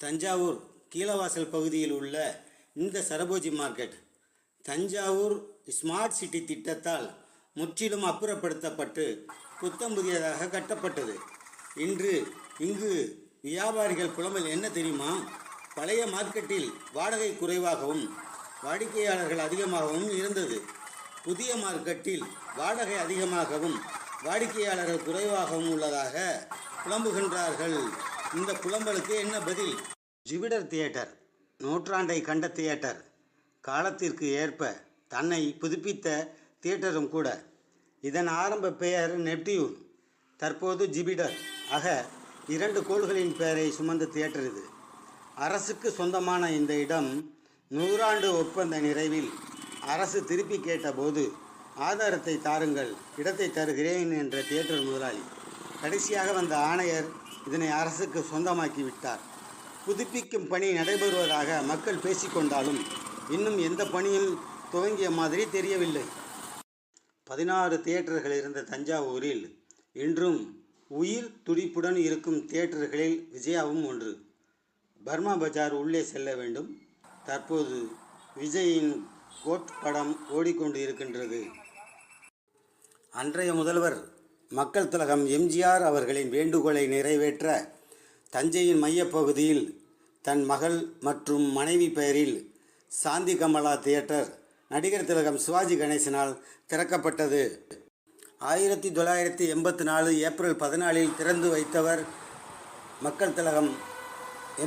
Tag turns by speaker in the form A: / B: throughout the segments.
A: தஞ்சாவூர் கீழவாசல் பகுதியில் உள்ள இந்த Serfoji market Thanjavur smart city திட்டத்தால் முற்றிலும் அப்புறப்படுத்தப்பட்டு புத்தம் புதியதாக கட்டப்பட்டது. இன்று இங்கு வியாபாரிகள் புலம்பல் என்ன தெரியுமா? பழைய மார்க்கெட்டில் வாடகை குறைவாகவும் வாடிக்கையாளர்கள் அதிகமாகவும் இருந்தது. புதிய மார்க்கெட்டில் வாடகை அதிகமாகவும் வாடிக்கையாளர்கள் குறைவாகவும் உள்ளதாக புலம்புகின்றார்கள். இந்த புலம்பலுக்கு என்ன பதில்? ஜிபிடர் தியேட்டர் நூற்றாண்டை கண்ட தியேட்டர். காலத்திற்கு ஏற்ப தன்னை புதுப்பித்த தியேட்டரும் கூட. இதன் ஆரம்ப பெயர் நெப்டியூன். தற்போது ஜிபிடர் ஆக இரண்டு கோள்களின் பெயரை சுமந்த தியேட்டர் இது. அரசுக்கு சொந்தமான இந்த இடம் நூறாண்டு ஒப்பந்த நிறைவில் அரசு திருப்பி கேட்டபோது ஆதாரத்தை தாருங்கள் இடத்தை தருகிறேன் என்ற தியேட்டர் முதலாளி. கடைசியாக வந்த ஆணையர் இதனை அரசுக்கு சொந்தமாக்கி விட்டார். புதுப்பிக்கும் பணி நடைபெறுவதாக மக்கள் பேசிக்கொண்டாலும் இன்னும் எந்த பணியில் துவங்கிய மாதிரி தெரியவில்லை. பதினாறு தியேட்டர்கள் இருந்த தஞ்சாவூரில் இன்றும் உயிர் துடிப்புடன் இருக்கும் தியேட்டர்களில் விஜயாவும் ஒன்று. பர்மா பஜார் உள்ளே செல்ல வேண்டும். தற்போது விஜயின் கோட் படம் ஓடிக்கொண்டு இருக்கின்றது. அன்றைய முதல்வர் மக்கள் திலகம் எம்ஜிஆர் அவர்களின் வேண்டுகோளை நிறைவேற்ற தஞ்சையின் மையப்பகுதியில் தன் மகள் மற்றும் மனைவி பெயரில் சாந்தி கமலா தியேட்டர் நடிகர் திலகம் சிவாஜி கணேசனால் திறக்கப்பட்டது. ஆயிரத்தி தொள்ளாயிரத்தி எண்பத்தி நாலு ஏப்ரல் பதினாலில் திறந்து வைத்தவர் மக்கள் திலகம்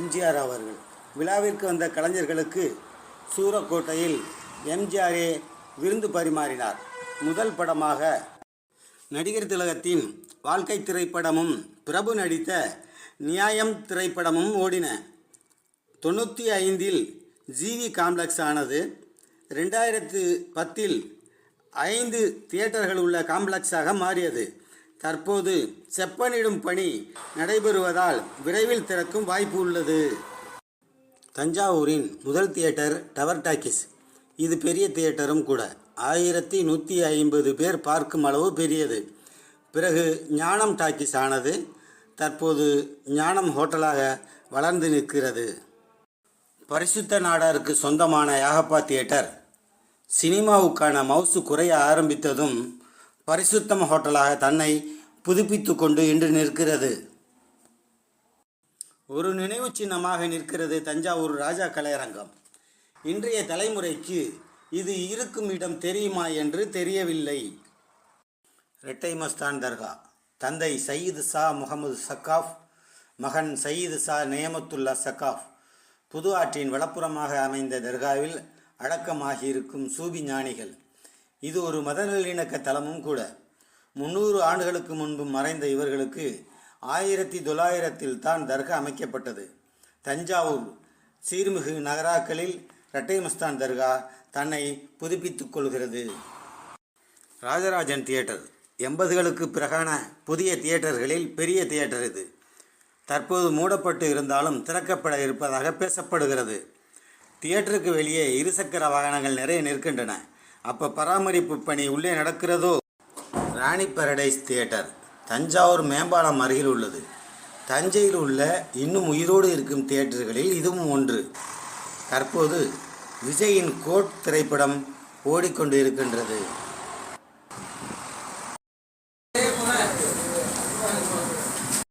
A: எம்ஜிஆர் அவர்கள். விழாவிற்கு வந்த கலைஞர்களுக்கு சூரக்கோட்டையில் எம்ஜிஆரே விருந்து பரிமாறினார். முதல் படமாக நடிகர் திலகத்தின் வாழ்க்கை திரைப்படமும் பிரபு நடித்த நியாயம் திரைப்படமும் ஓடின. தொண்ணூற்றி ஐந்தில் ஜிவி காம்ப்ளெக்ஸ் ஆனது. ரெண்டாயிரத்து பத்தில் ஐந்து தியேட்டர்கள் உள்ள காம்ப்ளெக்ஸாக மாறியது. தற்போது செப்பனிடும் பணி நடைபெறுவதால் விரைவில் திறக்கும் வாய்ப்பு உள்ளது. தஞ்சாவூரின் முதல் தியேட்டர் டவர் டாக்கிஸ். இது பெரிய தியேட்டரும் கூட. ஆயிரத்தி நூற்றி ஐம்பது பேர் பார்க்கும் அளவு பெரியது. பிறகு ஞானம் டாக்கிஸ் ஆனது தற்போது ஞானம் ஹோட்டலாக வளர்ந்து நிற்கிறது. பரிசுத்த நாடாருக்கு சொந்தமான யாகப்பா தியேட்டர். சினிமாவுக்கான மவுசு குறைய ஆரம்பித்ததும் பரிசுத்தம் ஹோட்டலாக தன்னை புதுப்பித்து கொண்டு இன்று நிற்கிறது. ஒரு நினைவு சின்னமாக நிற்கிறது தஞ்சாவூர் ராஜா கலையரங்கம். இன்றைய தலைமுறைக்கு இது இருக்கும் இடம் தெரியுமா என்று தெரியவில்லை. ரெட்டை மஸ்தான் தர்கா. தந்தை சயீது ஷா முகமது சக்காஃப் மகன் சயீது ஷா நேமத்துல்லா சக்காஃப். புது ஆற்றின் வலப்புறமாக அமைந்த தர்காவில் அடக்கமாகியிருக்கும் சூபி ஞானிகள். இது ஒரு மத நல்லிணக்க தலமும் கூட. முன்னூறு ஆண்டுகளுக்கு முன்பு மறைந்த இவர்களுக்கு ஆயிரத்தி தொள்ளாயிரத்தில் தான் தர்கா அமைக்கப்பட்டது. தஞ்சாவூர் சீர்மிகு நகராக்களில் இரட்டை மஸ்தான் தர்கா தன்னை புதுப்பித்துக் கொள்கிறது. ராஜராஜன் தியேட்டர். எண்பதுகளுக்கு பிறகான புதிய தியேட்டர்களில் பெரிய தியேட்டர் இது. தற்போது மூடப்பட்டு இருந்தாலும் திறக்கப்பட இருப்பதாக பேசப்படுகிறது. தியேட்டருக்கு வெளியே இருசக்கர வாகனங்கள் நிறைய நிற்கின்றன. அப்போ பராமரிப்பு பணி உள்ளே நடக்கிறதோ? ராணி பரடைஸ் தியேட்டர் தஞ்சாவூர் மேம்பாலம் அருகில் உள்ளது. தஞ்சையில் உள்ள இன்னும் உயிரோடு இருக்கும் தியேட்டர்களில் இதுவும் ஒன்று. தற்போது விஜயின் கோட் திரைப்படம் ஓடிக்கொண்டு இருக்கின்றது